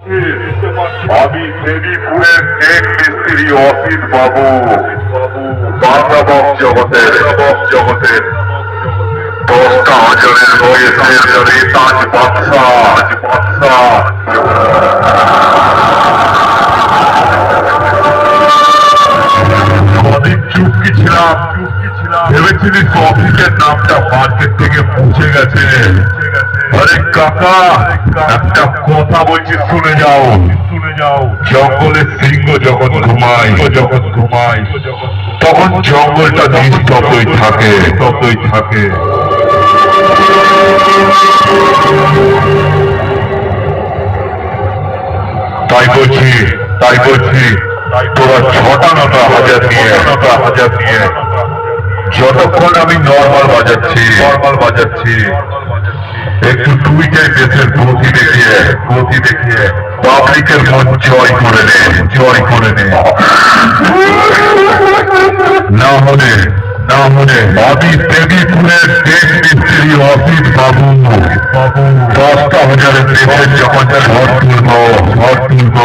আমি দেবীপুরের এক মিস্ত্রি অসিত বাবু। চুপকি ছিলাম। ভেবেছিলি অফিসের নামটা মার্কেট থেকে পৌঁছে গেছে। আরে কাকা, একটা কথা বলছি, শুনে যাও। শুনে যাও জঙ্গলের সিংহ যখন ঘুমায়। যখন ঘুমায় তখন জঙ্গলটা নিস্তব্ধই থাকে। নিস্তব্ধই থাকে। তাই বলছি তাই বলছি, তোরা ছটা নটা হাজার নিয়ে নটা হাজার নিয়ে যতক্ষণ আমি নর্মাল বাজাচ্ছি নর্মাল বাজাচ্ছি টুইটার দেশের গতি দেখিয়ে গতি দেখিয়ে পাবলিকের মন জয় করে নে, জয় করে নে। না হলে না হলে আমি দেবীপুরের দেশ মিস্ত্রি অসিত বাবু বাবু দশটা হাজারের দেশের যখন ঝড় তুলব ঝড় তুলব।